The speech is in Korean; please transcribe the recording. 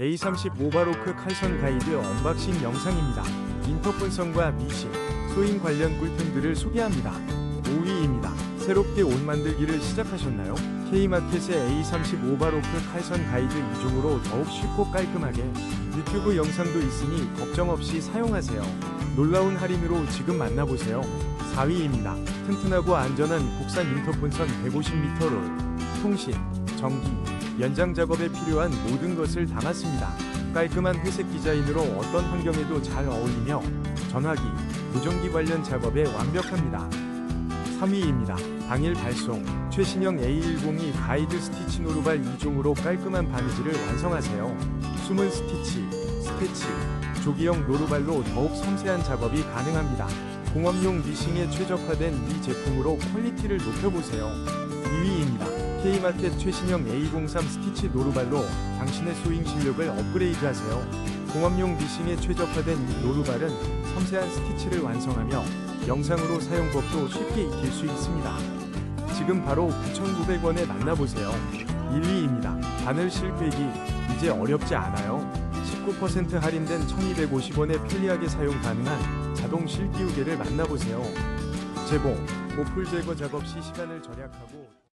A30 오바로크 칼선 가이드 언박싱 영상입니다. 인터폰성과 미싱, 소인 관련 꿀템들을 소개합니다. 5위입니다. 새롭게 옷 만들기를 시작하셨나요? K마켓의 A30 오바로크 칼선 가이드 2종으로 더욱 쉽고 깔끔하게 유튜브 영상도 있으니 걱정 없이 사용하세요. 놀라운 할인으로 지금 만나보세요. 4위입니다. 튼튼하고 안전한 국산 인터폰선 150m 롤, 통신, 전기, 연장 작업에 필요한 모든 것을 담았습니다. 깔끔한 회색 디자인으로 어떤 환경에도 잘 어울리며 전화기, 무전기 관련 작업에 완벽합니다. 3위입니다. 당일 발송 최신형 A102 가이드 스티치 노루발 2종으로 깔끔한 바느질을 완성하세요. 숨은 스티치, 스태치, 조기형 노루발로 더욱 섬세한 작업이 가능합니다. 공업용 미싱에 최적화된 이 제품으로 퀄리티를 높여보세요. 2위입니다. K마켓 최신형 A03 스티치 노루발로 당신의 소잉 실력을 업그레이드하세요. 공업용 미싱에 최적화된 이 노루발은 섬세한 스티치를 완성하며 영상으로 사용법도 쉽게 익힐 수 있습니다. 지금 바로 9,900원에 만나보세요. 1위입니다. 바늘 실빼기 이제 어렵지 않아요. 19% 할인된 1,250원에 편리하게 사용 가능한 자동 실기우개를 만나보세요. 재봉, 모풀 제거 작업 시 시간을 절약하고